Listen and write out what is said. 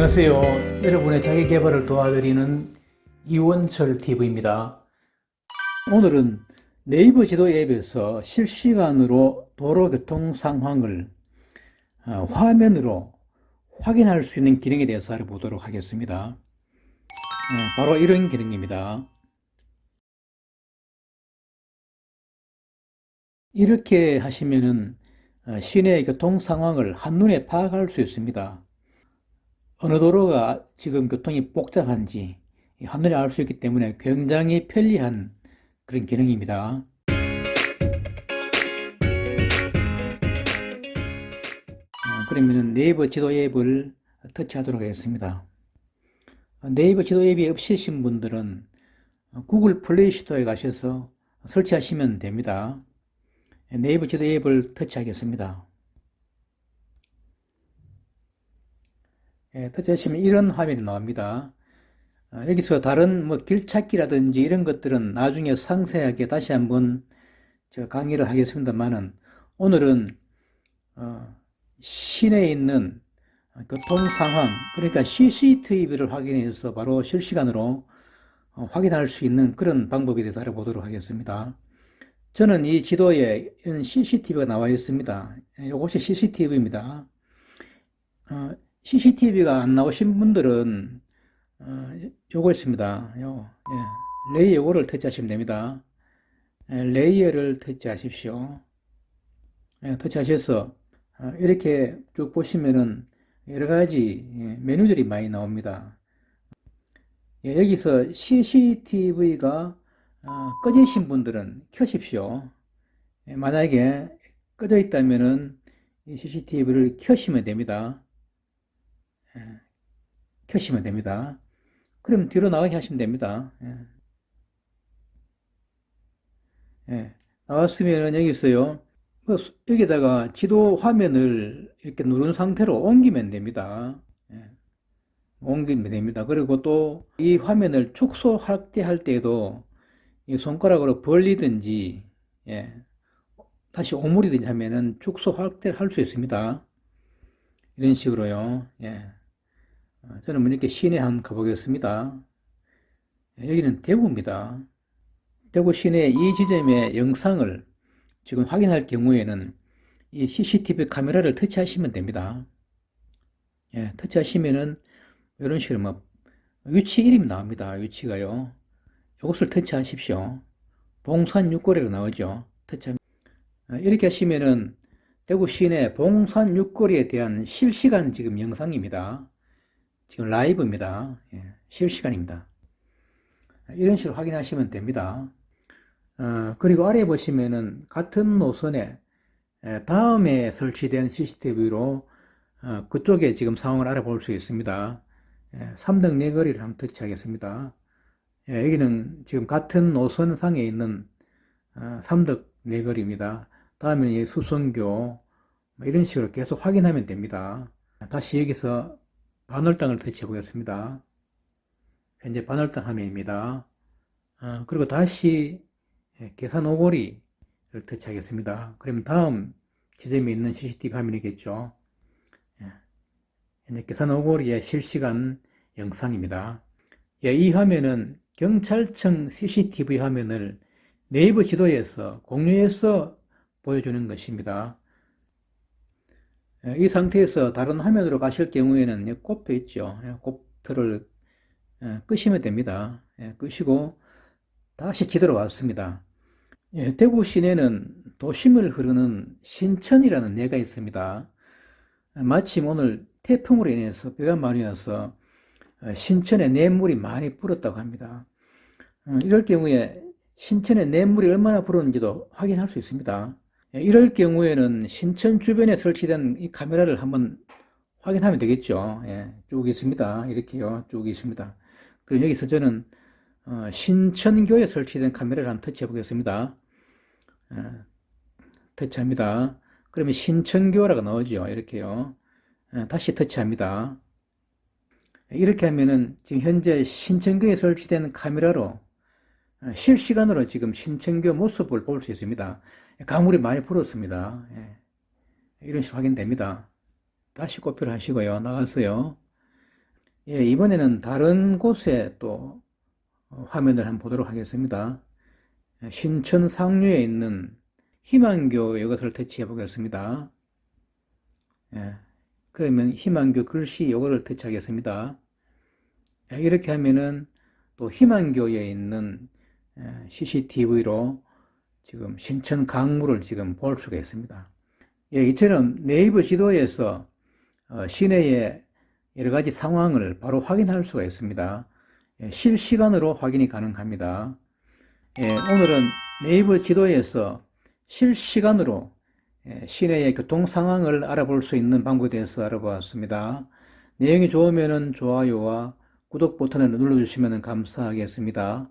안녕하세요. 여러분의 자기 개발을 도와드리는 이원철 TV입니다. 오늘은 네이버 지도 앱에서 실시간으로 도로 교통 상황을 어, 화면으로 확인할 수 있는 기능에 대해서 알아보도록 하겠습니다. 네, 바로 이런 기능입니다. 이렇게 하시면은 어, 시내 교통 상황을 한눈에 파악할 수 있습니다. 어느 도로가 지금 교통이 복잡한지 한눈에 알수 있기 때문에 굉장히 편리한 그런 기능입니다. 어, 그러면 네이버 지도 앱을 터치하도록 하겠습니다. 어, 네이버 지도 앱이 없으신 분들은 구글 플레이 스토어에 가셔서 설치하시면 됩니다. 네이버 지도 앱을 터치하겠습니다. 예, 터치하시면 이런 화면이 나옵니다. 어, 여기서 다른 뭐 길찾기라든지 이런 것들은 나중에 상세하게 다시 한번 제가 강의를 하겠습니다만은 오늘은 어, 시내에 있는 교통 상황 그러니까 CCTV를 확인해서 바로 실시간으로 어, 확인할 수 있는 그런 방법에 대해서 알아보도록 하겠습니다. 저는 이 지도에 이런 CCTV가 나와 있습니다. 이것이 CCTV입니다. 어, CCTV가 안 나오신 분들은 어, 요거 있습니다. 요, 예, 레이어 요거를 터치하시면 됩니다. 예, 레이어를 터치하십시오. 예, 터치하셔서 어, 이렇게 쭉 보시면은 여러 가지 예, 메뉴들이 많이 나옵니다. 예, 여기서 CCTV가 어, 꺼지신 분들은 켜십시오. 예, 만약에 꺼져 있다면은 이 CCTV를 켜시면 됩니다. 예, 켜시면 됩니다. 그럼 뒤로 나가게 하시면 됩니다. 예. 예, 나왔으면 여기 있어요. 그 수- 여기다가 지도 화면을 이렇게 누른 상태로 옮기면 됩니다. 예, 옮기면 됩니다. 그리고 또 이 화면을 축소 확대할 때에도 이 손가락으로 벌리든지 예, 다시 오므리든지 하면은 축소 확대를 할 수 있습니다. 이런 식으로요. 예. 어, 저는 뭐 이렇게 시내 한번 가보겠습니다. 예, 여기는 대구입니다. 대구 시내 이 지점의 영상을 지금 확인할 경우에는 이 CCTV 카메라를 터치하시면 됩니다. 예, 터치하시면은 이런 식으로 뭐 위치 이름 나옵니다. 위치가요. 이것을 터치하십시오. 봉산 육거리로 나오죠. 터치 이렇게 하시면은 대구 시내 봉산 육거리에 대한 실시간 지금 영상입니다. 지금 라이브입니다. 예, 실시간입니다. 이런 식으로 확인하시면 됩니다. 어, 그리고 아래 보시면은 같은 노선에 에, 다음에 설치된 CCTV로 어, 그쪽에 지금 상황을 알아볼 수 있습니다. 예, 3등 네거리를 한번 터치하겠습니다. 예, 여기는 지금 같은 노선상에 있는 어, 3등 네거리입니다. 다음에는 이 수성교 뭐 이런 식으로 계속 확인하면 됩니다. 다시 여기서 반월당을 터치해 보겠습니다. 현재 반월당 화면입니다. 어, 그리고 다시 예, 계산 오고리를 터치하겠습니다. 그러면 다음 지점에 있는 CCTV 화면이겠죠. 예, 현재 계산 오고리의 실시간 영상입니다. 예, 이 화면은 경찰청 CCTV 화면을 네이버 지도에서 공유해서 보여주는 것입니다. 예, 이 상태에서 다른 화면으로 가실 경우에는 이 꼽혀 있죠. 예, 꼽표를 예, 끄시면 됩니다. 예, 끄시고 다시 지도로 왔습니다. 예, 대구 시내는 도심을 흐르는 신천이라는 내가 있습니다. 마침 오늘 태풍으로 인해서 비가 많이 와서 어, 신천에 냇물이 많이 불었다고 합니다. 어, 이럴 경우에 신천에 냇물이 얼마나 불었는지도 확인할 수 있습니다. 예, 이럴 경우에는 신천 주변에 설치된 이 카메라를 한번 확인하면 되겠죠. 예, 쭉 있습니다. 이렇게요. 쭉 있습니다. 그리고 여기서 저는 어, 신천교에 설치된 카메라를 한번 터치해 보겠습니다. 어, 터치합니다. 그러면 신천교라고 나오죠. 이렇게요. 어, 다시 터치합니다. 이렇게 하면은 지금 현재 신천교에 설치된 카메라로 어, 실시간으로 지금 신천교 모습을 볼 수 있습니다. 강물이 많이 불었습니다. 예. 이런 식으로 확인됩니다. 다시 꼽표를 하시고요. 나갔어요. 예, 이번에는 다른 곳에 또 어, 화면을 한번 보도록 하겠습니다. 예, 신천 상류에 있는 희망교 이것을 터치해 보겠습니다. 예, 그러면 희망교 글씨 이거를 터치하겠습니다. 예, 이렇게 하면은 또 희망교에 있는 CCTV로 지금 신천 강물을 지금 볼 수가 있습니다. 예, 이처럼 네이버 지도에서 어, 시내의 여러 가지 상황을 바로 확인할 수가 있습니다. 예, 실시간으로 확인이 가능합니다. 예, 오늘은 네이버 지도에서 실시간으로 예, 시내의 교통 상황을 알아볼 수 있는 방법에 대해서 알아보았습니다. 내용이 좋으면 좋아요와 구독 버튼을 눌러주시면 감사하겠습니다.